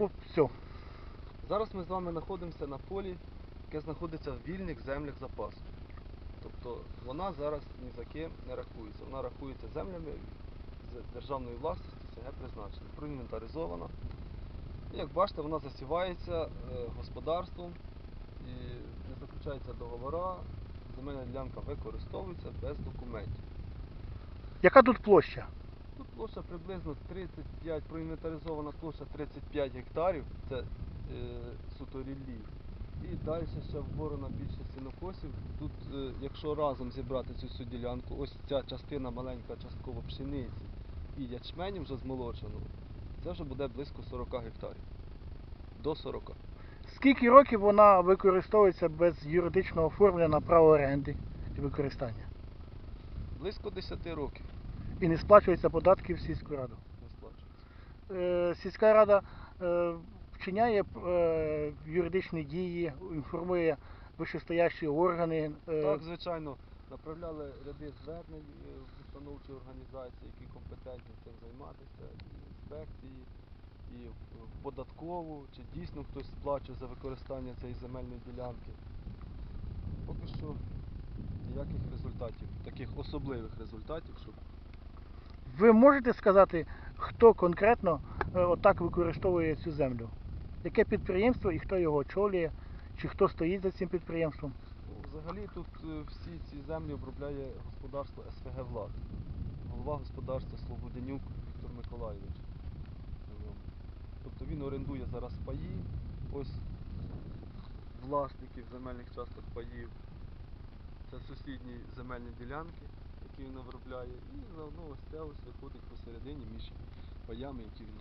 по все. Зараз ми з вами знаходимося на полі, яке знаходиться в вільних землях запасу. Тобто вона зараз ні за ким не рахується. Вона рахується землями з державної власності СГ призначення, проінвентаризована. І, як бачите, вона засівається е, господарством і не заключаються договора, земельна ділянка використовується без документів. Яка тут площа? Площа приблизно 35, проінвентаризована площа 35 гектарів, це е, суто ріллі. І далі ще вборона більше сінокосів. Тут, е, якщо разом зібрати цю всю ділянку, ось ця частина маленька частково пшениці і ячменю вже змолоченого, це вже буде близько 40 гектарів. До 40. Скільки років вона використовується без юридичного оформлення на право оренди і використання? Близько 10 років І не сплачується податки в сільську раду. Е, Сільська рада е, вчиняє е, юридичні дії, інформує вищестоящі органи. е, Так, звичайно, направляли ряди звернень е, в установчі організації, які компетентні цим займатися, і інспекції, і в в податкову, чи дійсно хтось сплачує за використання цієї земельної ділянки. Поки що ніяких результатів, таких особливих результатів, щоб Ви можете сказати, хто конкретно е, отак використовує цю землю? Яке підприємство і хто його очолює, чи хто стоїть за цим підприємством? Ну, Взагалі тут е, всі ці землі обробляє господарство СФГ Влад. Голова господарства Слободенюк Віктор ньому. Тобто він орендує зараз паї, ось власників земельних часток паїв. Це сусідні земельні ділянки, які він обробляє. І заодно ось це ось виходить посередині між паями, які він